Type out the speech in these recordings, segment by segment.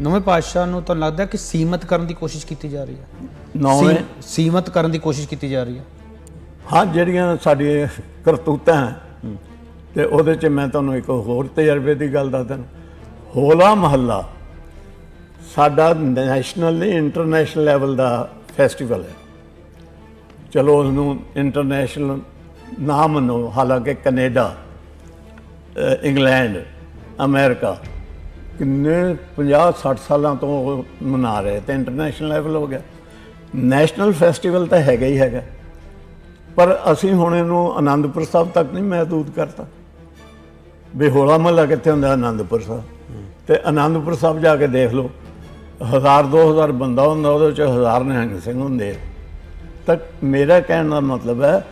ਨਵੇਂ ਪਾਤਸ਼ਾਹ ਨੂੰ ਤਾਂ ਲੱਗਦਾ ਕਿ ਸੀਮਤ ਕਰਨ ਦੀ ਕੋਸ਼ਿਸ਼ ਕੀਤੀ ਜਾ ਰਹੀ ਹੈ। ਨੌਵੇਂ? ਸੀ- ਸੀਮਤ ਕਰਨ ਦੀ ਕੋਸ਼ਿਸ਼ ਕੀਤੀ ਜਾ ਰਹੀ ਹੈ। ਹਾਂ ਜਿਹੜੀਆਂ ਸਾਡੀਆਂ ਕਰਤੂਤਾਂ ਹੈ, ਤੇ ਉਹਦੇ 'ਚ ਮੈਂ ਤੁਹਾਨੂੰ ਇੱਕ ਹੋਰ ਤਜਰਬੇ ਦੀ ਗੱਲ ਦੱਸਦਾ। ਹੋਲਾ ਮਹੱਲਾ ਸਾਡਾ ਨੈਸ਼ਨਲ ਨਹੀਂ ਇੰਟਰਨੈਸ਼ਨਲ ਲੈਵਲ ਦਾ ਫੈਸਟੀਵਲ ਹੈ। ਚਲੋ ਉਹਨੂੰ ਇੰਟਰਨੈਸ਼ਨਲ ਨਾ ਮੰਨੋ ਹਾਲਾਂਕਿ ਕੈਨੇਡਾ ਅ, ਇੰਗਲੈਂਡ ਅਮਰੀਕਾ ਕਿੰਨੇ 50 60 ਸਾਲਾਂ ਤੋਂ ਉਹ ਮਨਾ ਰਹੇ ਤੇ ਇੰਟਰਨੈਸ਼ਨਲ ਲੈਵਲ ਹੋ ਗਿਆ। ਨੈਸ਼ਨਲ ਫੈਸਟੀਵਲ ਤਾਂ ਹੈਗਾ ਹੀ ਹੈਗਾ। ਪਰ ਅਸੀਂ ਹੁਣ ਇਹਨੂੰ ਆਨੰਦਪੁਰ ਸਾਹਿਬ ਤੱਕ ਨਹੀਂ ਮਹਿਦੂਦ ਕਰਤਾ। ਵੀ ਹੋਲਾ ਮਹੱਲਾ ਕਿੱਥੇ ਹੁੰਦਾ? ਆਨੰਦਪੁਰ ਸਾਹਿਬ। ਤੇ ਆਨੰਦਪੁਰ ਸਾਹਿਬ ਜਾ ਕੇ ਦੇਖ ਲਓ। ਹਜ਼ਾਰ, ਦੋ ਹਜ਼ਾਰ ਬੰਦਾ ਹੁੰਦਾ, ਉਹਦੇ ਵਿੱਚ ਹਜ਼ਾਰ ਨਿਹੰਗ ਸਿੰਘ ਹੁੰਦੇ ਆ। ਤਾਂ ਮੇਰਾ ਕਹਿਣ ਦਾ ਮਤਲਬ ਹੈ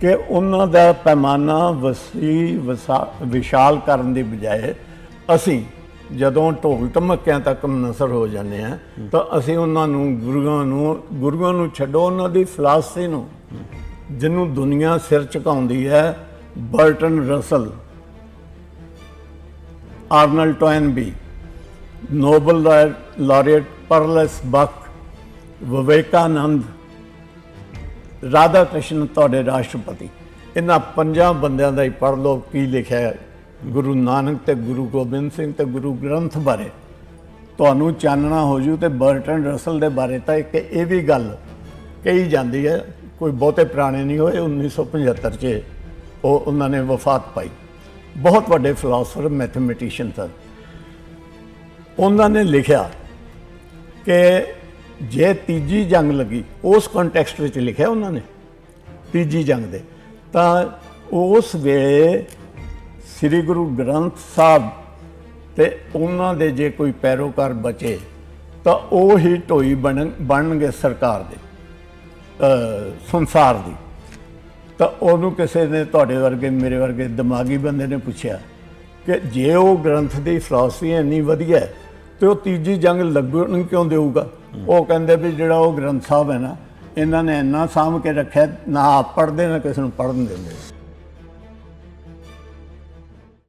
ਕਿ ਉਹਨਾਂ ਦਾ ਪੈਮਾਨਾ ਵਸੀ, ਵਸਾ- ਵਿਸ਼ਾਲ ਕਰਨ ਦੀ ਬਜਾਏ ਅਸੀਂ ਜਦੋਂ ਢੋਲ ਢਮੱਕਿਆਂ ਤੱਕ ਨਸਰ ਹੋ ਜਾਂਦੇ ਆ, ਤਾਂ ਅਸੀਂ ਉਹਨਾਂ ਨੂੰ ਗੁਰੂਆਂ ਨੂੰ ਗੁਰੂਆਂ ਨੂੰ ਛੱਡੋ, ਉਹਨਾਂ ਦੀ ਫਿਲਾਸਫੀ ਨੂੰ। ਜਿਹਨੂੰ ਦੁਨੀਆ ਸਿਰ ਝੁਕਾਉਂਦੀ ਹੈ, Bertrand Russell Arnold Toynbee Nobel laureate Pearl S Buck Vivekananda, Radha Krishna, ਤੁਹਾਡੇ ਰਾਸ਼ਟਰਪਤੀ। ਇਹਨਾਂ ਪੰਜਾਂ ਬੰਦਿਆਂ ਦਾ ਹੀ ਪੜ੍ਹ ਲਓ, ਕੀ ਲਿਖਿਆ ਹੈ। ਗੁਰੂ ਨਾਨਕ ਤੇ ਗੁਰੂ ਗੋਬਿੰਦ ਸਿੰਘ ਤੇ ਗੁਰੂ ਗ੍ਰੰਥ ਬਾਰੇ ਤੁਹਾਨੂੰ ਚਾਨਣਾ ਹੋ ਜੂ ਤੇ ਬਰਟਨ ਰਸਲ ਦੇ ਬਾਰੇ ਤਾਂ ਇੱਕ ਇਹ ਵੀ ਗੱਲ ਕਹੀ ਜਾਂਦੀ ਹੈ, ਕੋਈ ਬਹੁਤੇ ਪੁਰਾਣੇ ਨਹੀਂ ਹੋਏ 1975 ਚ ਉਹ ਉਹਨਾਂ ਨੇ ਵਫਾਤ ਪਾਈ। ਬਹੁਤ ਵੱਡੇ ਫਿਲਾਸਫਰ ਮੈਥਮੈਟੀਸ਼ੀਅਨ ਸਨ। ਉਹਨਾਂ ਨੇ ਲਿਖਿਆ ਕਿ ਜੇ ਤੀਜੀ ਜੰਗ ਲੱਗੀ, ਉਸ ਕੰਟੈਕਸਟ ਵਿੱਚ ਲਿਖਿਆ ਉਹਨਾਂ ਨੇ, ਤੀਜੀ ਜੰਗ ਦੇ। ਤਾਂ ਉਸ ਵੇਲੇ ਸ੍ਰੀ ਗੁਰੂ ਗ੍ਰੰਥ ਸਾਹਿਬ ਤੇ ਉਹਨਾਂ ਦੇ ਜੇ ਕੋਈ ਪੈਰੋਕਾਰ ਬਚੇ, ਤਾਂ ਉਹ ਹੀ ਢੋਈ ਬਣ, ਬਣਨਗੇ ਸਰਕਾਰ ਦੇ ਸੰਸਾਰ ਦੀ। ਤਾਂ ਉਹਨੂੰ ਕਿਸੇ ਨੇ ਤੁਹਾਡੇ ਵਰਗੇ, ਮੇਰੇ ਵਰਗੇ ਦਿਮਾਗੀ ਬੰਦੇ ਨੇ ਪੁੱਛਿਆ ਕਿ ਜੇ ਉਹ ਗ੍ਰੰਥ ਦੀ ਫਿਲਾਸਫੀ ਇੰਨੀ ਵਧੀਆ ਹੈ, ਤੇ ਉਹ ਤੀਜੀ ਜੰਗ ਲੱਗਣ ਕਿਉਂ ਦੇਊਗਾ? ਉਹ ਕਹਿੰਦੇ ਵੀ ਜਿਹੜਾ ਉਹ ਗ੍ਰੰਥ ਸਾਹਿਬ ਹੈ ਨਾ, ਇਹਨਾਂ ਨੇ ਇੰਨਾ ਸਾਂਭ ਕੇ ਰੱਖਿਆ, ਨਾ ਆਪ ਪੜ੍ਹਦੇ, ਨਾ ਕਿਸੇ ਨੂੰ ਪੜ੍ਹਨ ਦਿੰਦੇ।